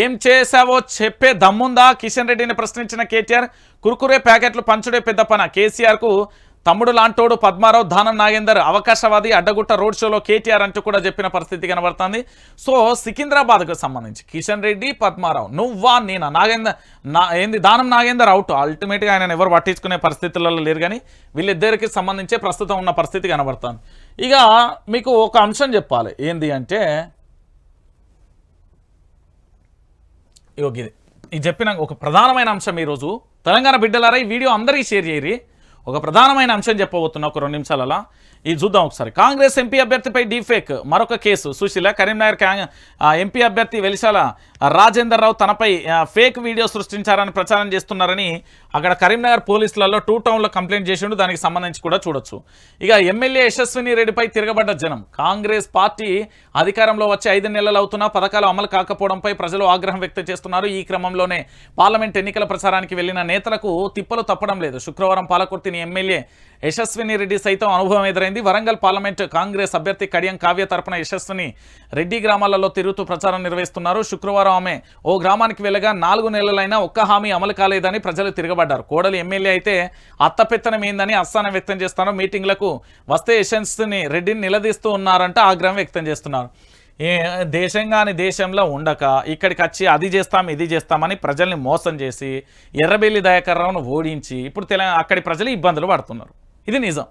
ఏం చేశావో చెప్పే దమ్ముందా? కిషన్ రెడ్డిని ప్రశ్నించిన కేటీఆర్ కురుకురే ప్యాకెట్లు పంచుడే పెద్ద పన. కేసీఆర్కు తమ్ముడు లాంటోడు పద్మారావు దానం నాగేందర్ అవకాశవాది అడ్డగుట్ట రోడ్ షోలో కేటీఆర్ అంటూ కూడా చెప్పిన పరిస్థితి కనబడుతుంది. సో సికింద్రాబాద్కు సంబంధించి కిషన్ రెడ్డి పద్మారావు నువ్వా నేనా? నాగేందర్ నా ఏంది దానం నాగేందర్ అవుట్ అల్టిమేట్గా ఆయన ఎవరు పట్టించుకునే పరిస్థితులలో లేరు కానీ వీళ్ళిద్దరికి సంబంధించే ప్రస్తుతం ఉన్న పరిస్థితి కనబడుతుంది. ఇక మీకు ఒక అంశం చెప్పాలి. ఏంది అంటే ఇగో ఇది ఇది చెప్పిన ఒక ప్రధానమైన అంశం ఈరోజు. తెలంగాణ బిడ్డలారా ఈ వీడియో అందరికీ షేర్ చేయరి ఒక ప్రధానమైన అంశం చెప్పబోతున్నా ఒక రెండు నిమిషాలలో. ఇది చూద్దాం ఒకసారి. కాంగ్రెస్ ఎంపీ అభ్యర్థిపై డీఫేక్ మరొక కేసు. సుశీల కరీంనగర్ ఎంపీ అభ్యర్థి వెలిశాల రాజేందర్ రావు తనపై ఫేక్ వీడియో సృష్టించారని ప్రచారం చేస్తున్నారని అక్కడ కరీంనగర్ పోలీసులలో టూ టౌన్లో కంప్లైంట్ చేసిండు. దానికి సంబంధించి కూడా చూడొచ్చు. ఇక ఎమ్మెల్యే యశస్విని రెడ్డిపై తిరగబడ్డ జనం. కాంగ్రెస్ పార్టీ అధికారంలో వచ్చి ఐదు నెలలు అవుతున్నా పథకాలు అమలు కాకపోవడంపై ప్రజలు ఆగ్రహం వ్యక్తం చేస్తున్నారు. ఈ క్రమంలోనే పార్లమెంట్ ఎన్నికల ప్రచారానికి వెళ్ళిన నేతలకు తిప్పలు తప్పడం లేదు. శుక్రవారం పాలకుర్తిని ఎమ్మెల్యే యశస్విని రెడ్డి సైతం అనుభవం ఎదురైంది. వరంగల్ పార్లమెంట్ కాంగ్రెస్ అభ్యర్థి కడియం కావ్య తరపున యశస్విని రెడ్డి గ్రామాలలో తిరుగుతూ ప్రచారం నిర్వహిస్తున్నారు. శుక్రవారం ఆమె ఓ గ్రామానికి వెళ్ళగా నాలుగు నెలలైనా ఒక్క హామీ అమలు కాలేదని ప్రజలు తిరగబడ్డారు. కోడలి ఎమ్మెల్యే అయితే అత్తపెత్తనం ఏందని అస్థానం వ్యక్తం చేస్తున్నారు. మీటింగ్లకు వస్తే యశస్విని రెడ్డిని నిలదీస్తూ ఉన్నారంట ఆగ్రహం వ్యక్తం చేస్తున్నారు. దేశం కాని దేశంలో ఉండక ఇక్కడికి వచ్చి అది చేస్తాం ఇది చేస్తామని ప్రజల్ని మోసం చేసి ఎర్రబెల్లి దయాకర్రావును ఓడించి ఇప్పుడు తెలంగాణ అక్కడి ప్రజలు ఇబ్బందులు పడుతున్నారు. ఇది నిజం.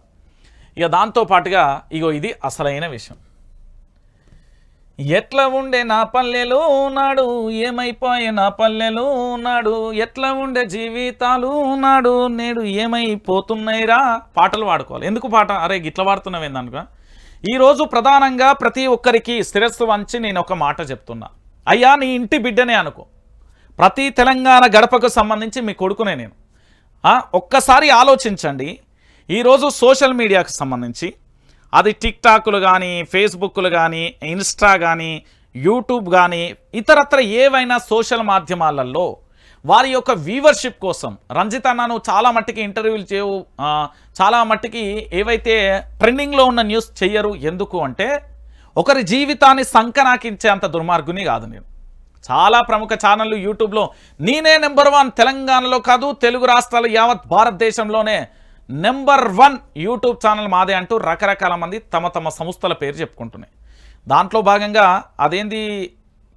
ఇక దాంతో పాటుగా ఇగో ఇది అసలైన విషయం. ఎట్లా ఉండే నా పల్లెలు నాడు ఏమైపోయే నా పల్లెలు నాడు ఎట్లా ఉండే జీవితాలు నాడు నేడు ఏమైపోతున్నాయిరా? పాటలు పాడుకోవాలి ఎందుకు పాట? అరే గిట్ల పాడుతున్నావు ఏందనుకో ఈరోజు ప్రధానంగా ప్రతి ఒక్కరికి శిరస్సు వంచి నేను ఒక మాట చెప్తున్నా. అయ్యా నీ ఇంటి బిడ్డనే అనుకో. ప్రతి తెలంగాణ గడపకు సంబంధించి మీ కొడుకునే నేను. ఒక్కసారి ఆలోచించండి. ఈరోజు సోషల్ మీడియాకు సంబంధించి అది టిక్ టాక్లు కానీ ఫేస్బుక్లు కానీ ఇన్స్టా కానీ యూట్యూబ్ కానీ ఇతరత్ర ఏవైనా సోషల్ మాధ్యమాలలో వారి యొక్క వ్యూవర్షిప్ కోసం. రంజిత్ అన్నను చాలా మట్టికి ఇంటర్వ్యూలు చేయవు. చాలా మట్టికి ఏవైతే ట్రెండింగ్లో ఉన్న న్యూస్ చెయ్యరు ఎందుకు అంటే ఒకరి జీవితాన్ని సంకనాకించే అంత దుర్మార్గుని కాదు నేను. చాలా ప్రముఖ ఛానళ్ళు యూట్యూబ్లో నేనే నెంబర్ వన్ తెలంగాణలో కాదు తెలుగు రాష్ట్రాలు యావత్ భారతదేశంలోనే నెంబర్ వన్ యూట్యూబ్ ఛానల్ మాదే అంటూ రకరకాల మంది తమ తమ సంస్థల పేరు చెప్పుకుంటున్నాయి. దాంట్లో భాగంగా అదేంది?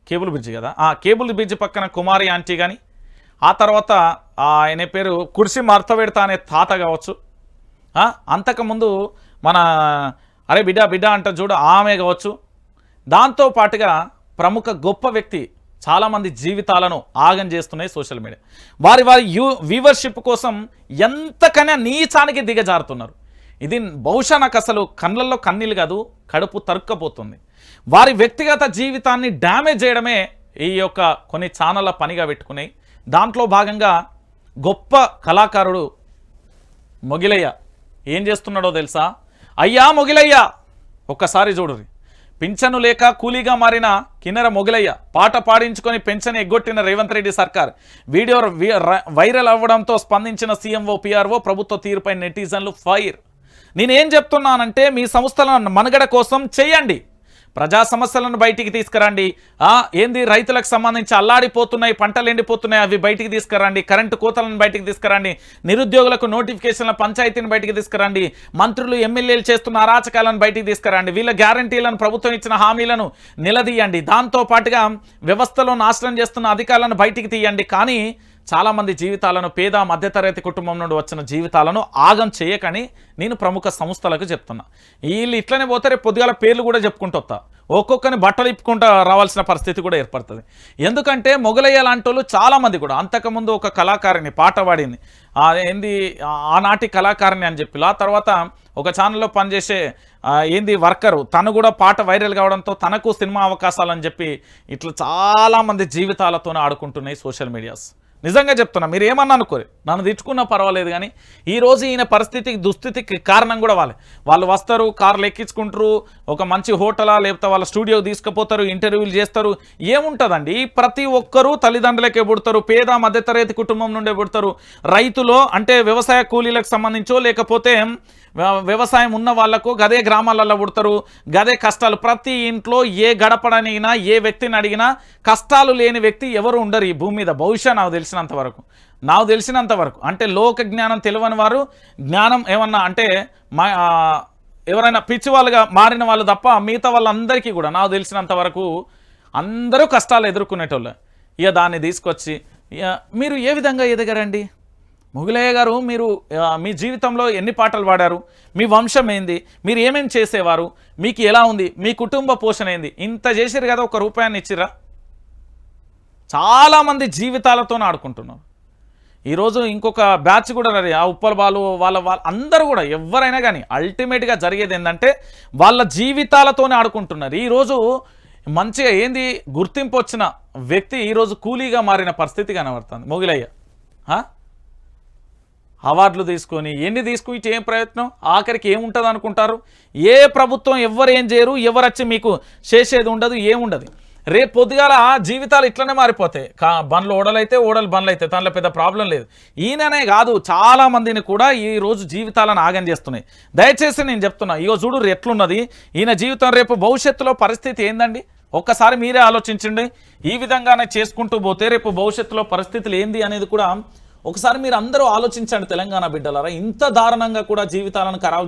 కేబుల్ బ్రిడ్జ్ కదా. ఆ కేబుల్ బ్రిడ్జ్ పక్కన కుమారి ఆంటీ కానీ ఆ తర్వాత ఆయన పేరు కుర్సి మర్తబెడతా అనే తాత కావచ్చు. అంతకుముందు మన అరే బిడ్డ బిడ్డ అంట చూడు ఆమె కావచ్చు. దాంతో పాటుగా ప్రముఖ గొప్ప వ్యక్తి చాలామంది జీవితాలను ఆగం చేస్తున్నాయి సోషల్ మీడియా. వారి వారి యూ వ్యూవర్షిప్ కోసం ఎంతకైనా నీచానికి దిగజారుతున్నారు. ఇది బహుశా నాకు అసలు కళ్ళల్లో కన్నీళ్ళు కాదు కడుపు తరుక్కపోతుంది. వారి వ్యక్తిగత జీవితాన్ని డ్యామేజ్ చేయడమే ఈ యొక్క కొన్ని ఛానళ్ళ పనిగా పెట్టుకున్నాయి. దాంట్లో భాగంగా గొప్ప కళాకారుడు మొగిలయ్య ఏం చేస్తున్నాడో తెలుసా? అయ్యా మొగిలయ్య! ఒక్కసారి చూడురి పింఛను లేక కూలీగా మారిన కిన్నెర మొగిలయ్య పాట పాడించుకొని పెన్షన్ ఎగ్గొట్టిన రేవంత్ రెడ్డి సర్కార్. వీడియో వైరల్ అవ్వడంతో స్పందించిన సీఎంఓ పిఆర్ఓ ప్రభుత్వ తీరుపై నెటిజన్లు ఫైర్. నేనేం చెప్తున్నానంటే మీ సంస్థల మనుగడ కోసం చేయండి. ప్రజా సమస్యలను బయటికి తీసుకురండి. ఏంది? రైతులకు సంబంధించి అల్లాడిపోతున్నాయి పంటలు ఎండిపోతున్నాయి అవి బయటికి తీసుకురండి. కరెంటు కోతలను బయటికి తీసుకురండి. నిరుద్యోగులకు నోటిఫికేషన్ల పంచాయతీని బయటికి తీసుకురండి. మంత్రులు ఎమ్మెల్యేలు చేస్తున్న అరాచకాలను బయటికి తీసుకురండి. వీళ్ళ గ్యారంటీలను ప్రభుత్వం ఇచ్చిన హామీలను నిలదీయండి. దాంతో పాటుగా వ్యవస్థలో నాశనం చేస్తున్న అధికారులను బయటికి తీయండి. కానీ చాలామంది జీవితాలను పేద మధ్యతరగతి కుటుంబం నుండి వచ్చిన జీవితాలను ఆగం చేయకని నేను ప్రముఖ సంస్థలకు చెప్తున్నా. వీళ్ళు ఇట్లనే పోతే రేపు పొద్దుగాల పేర్లు కూడా చెప్పుకుంటూ వస్తా. ఒక్కొక్కరిని బట్టలు ఇప్పుకుంటూ రావాల్సిన పరిస్థితి కూడా ఏర్పడుతుంది. ఎందుకంటే మొగలయ్య లాంటి వాళ్ళు చాలామంది కూడా అంతకుముందు ఒక కళాకారిణి పాట పాడింది. ఏంది ఆనాటి కళాకారిణి అని చెప్పి. ఆ తర్వాత ఒక ఛానల్లో పనిచేసే ఏంది వర్కరు తను కూడా పాట వైరల్ కావడంతో తనకు సినిమా అవకాశాలు అని చెప్పి ఇట్లా చాలామంది జీవితాలతోనే ఆడుకుంటున్నాయి సోషల్ మీడియాస్. నిజంగా చెప్తున్నా మీరు ఏమన్నా అనుకోరు. నన్ను తెచ్చుకున్నా పర్వాలేదు కానీ ఈ రోజు ఈయన పరిస్థితికి దుస్థితికి కారణం కూడా వాళ్ళే. వాళ్ళు వస్తారు కార్లు ఎక్కించుకుంటారు ఒక మంచి హోటలా లేకపోతే వాళ్ళ స్టూడియో తీసుకుపోతారు ఇంటర్వ్యూలు చేస్తారు. ఏముంటుందండి? ప్రతి ఒక్కరూ తల్లిదండ్రులకే పుడతారు పేద మధ్యతరగతి కుటుంబం నుండే పుడతారు. రైతులో అంటే వ్యవసాయ కూలీలకు సంబంధించో లేకపోతే వ్య- వ్యవసాయం ఉన్న వాళ్ళకు గదే గ్రామాలలో పుడతారు గదే కష్టాలు. ప్రతి ఇంట్లో ఏ గడపడనిగినా ఏ వ్యక్తిని అడిగినా కష్టాలు లేని వ్యక్తి ఎవరు ఉండరు ఈ భూమి మీద. బహుశా నాకు తెలిసినంత వరకు. నాకు తెలిసినంత వరకు. అంటే లోక జ్ఞానం తెలియని వారు జ్ఞానం ఏమన్నా అంటే మా ఎవరైనా పిచ్చి వాళ్ళుగా మారిన వాళ్ళు తప్ప మిగతా వాళ్ళందరికీ కూడా నాకు తెలిసినంత వరకు అందరూ కష్టాలు ఎదుర్కొనేటోళ్ళు. ఇక దాన్ని తీసుకొచ్చి ఇక మీరు ఏ విధంగా ఎదగరండి? ముగులయ్య గారు మీరు మీ జీవితంలో ఎన్ని పాటలు పాడారు? మీ వంశం ఏంది? మీరు ఏమేమి చేసేవారు? మీకు ఎలా ఉంది? మీ కుటుంబ పోషణ ఏంది? ఇంత చేసారు కదా ఒక రూపాయాన్ని ఇచ్చిరా చాలామంది జీవితాలతో ఆడుకుంటున్నారు. ఈరోజు ఇంకొక బ్యాచ్ కూడా రెడీ. ఆ ఉప్పల బాలు వాళ్ళ వాళ్ళ అందరూ కూడా ఎవరైనా కానీ అల్టిమేట్గా జరిగేది ఏంటంటే వాళ్ళ జీవితాలతోనే ఆడుకుంటున్నారు. ఈరోజు మంచిగా ఏంది? గుర్తింపు వచ్చిన వ్యక్తి ఈరోజు కూలీగా మారిన పరిస్థితి కనబడుతుంది. మొగిలయ్య అవార్డులు తీసుకొని ఎన్ని తీసుకుని ఏం ప్రయత్నం? ఆఖరికి ఏముంటుంది అనుకుంటారు ఏ ప్రభుత్వం ఎవరు ఏం చేయరు? ఎవరు వచ్చి మీకు చేసేది ఉండదు ఏముండదు. రేపు పొద్దుగాల జీవితాలు ఇట్లనే మారిపోతాయి. కా బండ్లు ఓడలైతే ఓడలు బండ్లు అయితే దానిలో పెద్ద ప్రాబ్లం లేదు. ఈయననే కాదు చాలా మందిని కూడా ఈ రోజు జీవితాలను ఆగం చేస్తున్నాయి. దయచేసి నేను చెప్తున్నా ఇగో చూడు ఎట్లున్నది. ఈయన జీవితం రేపు భవిష్యత్తులో పరిస్థితి ఏందండి? ఒక్కసారి మీరే ఆలోచించండి. ఈ విధంగానే చేసుకుంటూ పోతే రేపు భవిష్యత్తులో పరిస్థితులు ఏంది అనేది కూడా ఒకసారి మీరు అందరూ ఆలోచించండి తెలంగాణ బిడ్డలారా. ఇంత దారుణంగా కూడా జీవితాలను ఖరాబ్